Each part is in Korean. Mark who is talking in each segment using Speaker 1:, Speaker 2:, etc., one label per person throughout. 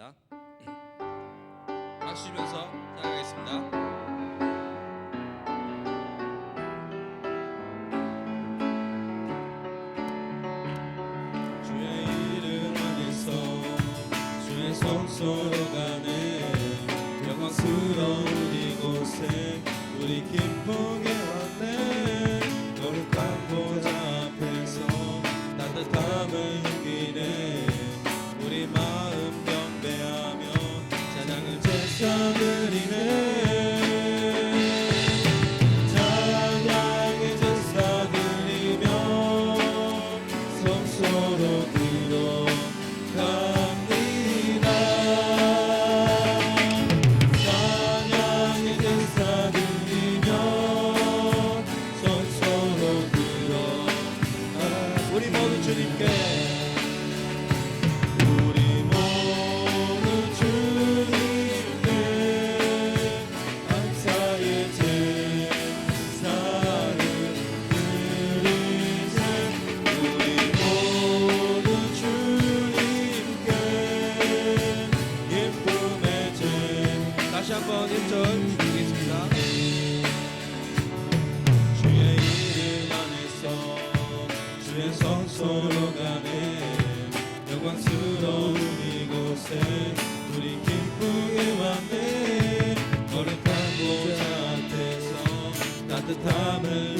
Speaker 1: 하겠습니다. 음. 박수 주면서 나가겠습니다.
Speaker 2: 주의 이름 안에서 주의 성소로 가네 영광스러운 이곳에 우리 기쁘게 왔네 너를 딱 보자 tamil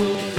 Speaker 2: Thank you.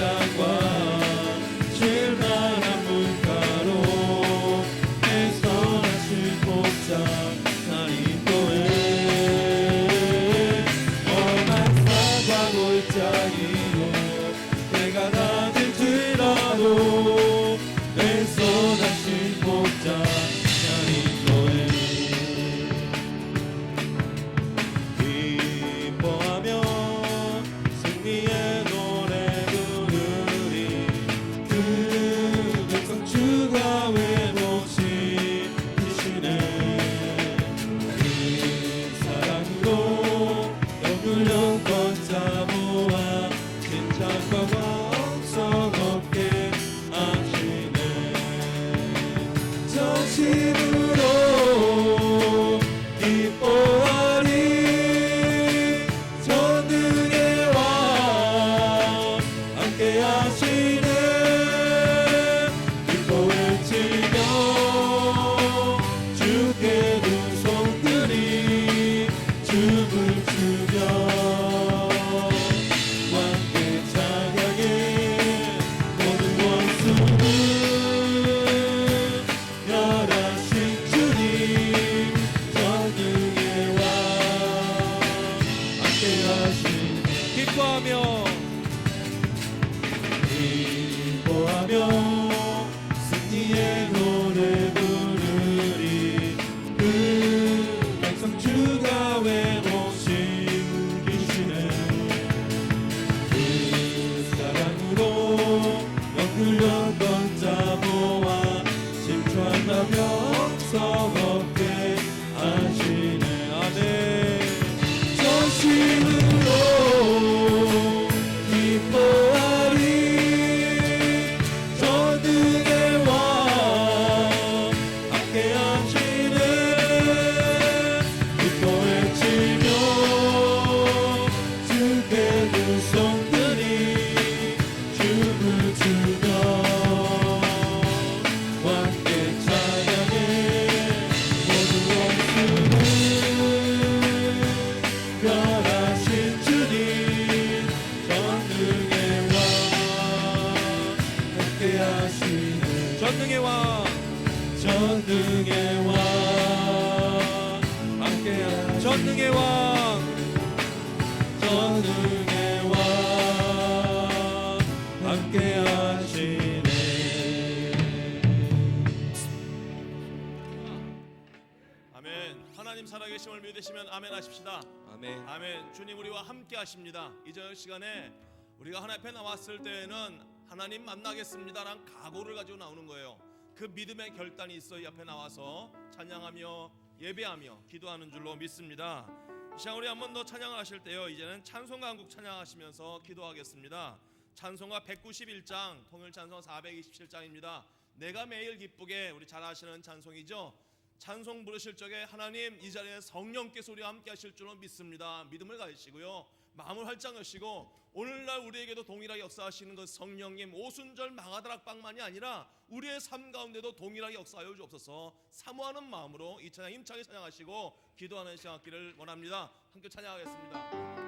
Speaker 2: 믿으시면 아멘 하십시다.
Speaker 1: 아멘
Speaker 2: 아멘. 주님 우리와 함께 하십니다. 이전 시간에 우리가 하나님 앞에 나왔을 때에는 하나님 만나겠습니다라는 각오를 가지고 나오는 거예요. 그 믿음의 결단이 있어 이 앞에 나와서 찬양하며 예배하며 기도하는 줄로 믿습니다. 이 시간 우리 한번 더 찬양을 하실 때요. 이제는 찬송가 한곡 찬양하시면서 기도하겠습니다. 찬송가 191장, 통일 찬송 427장입니다. 내가 매일 기쁘게 우리 잘 아시는 찬송이죠. 찬송 부르실 적에 하나님 이 자리에 성령께서 우리와 함께 하실 줄로 믿습니다. 믿음을 가지시고요. 마음을 활짝 여시고 오늘날 우리에게도 동일하게 역사하시는 그 성령님 오순절 망하다락방만이 아니라 우리의 삶 가운데도 동일하게 역사하여 주옵소서 사모하는 마음으로 이 찬양 힘차게 찬양하시고 기도하는 시간 갖기를 원합니다. 함께 찬양하겠습니다.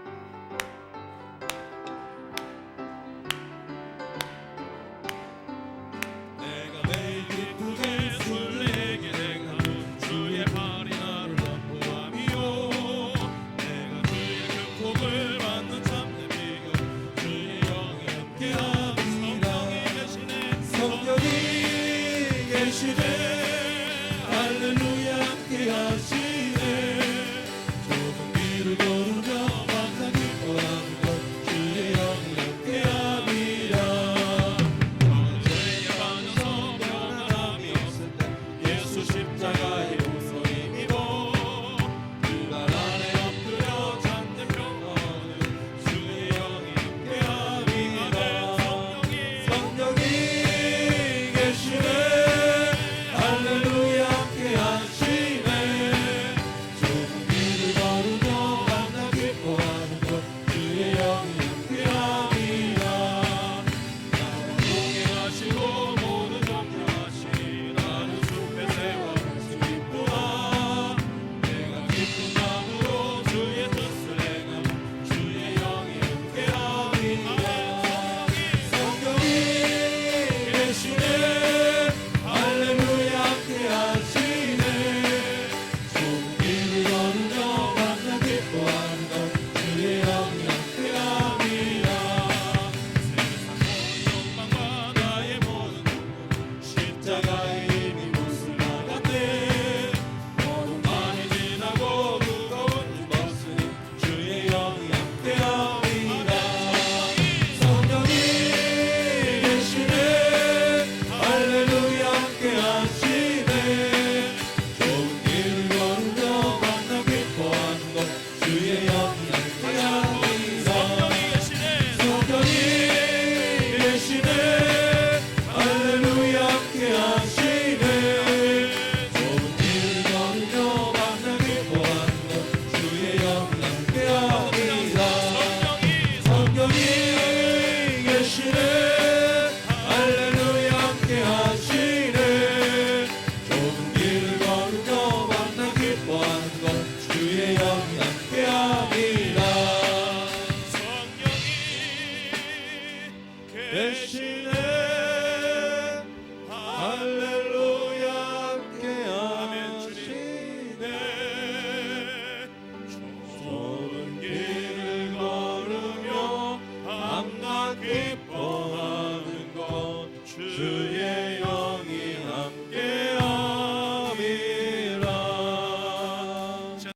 Speaker 2: Chile.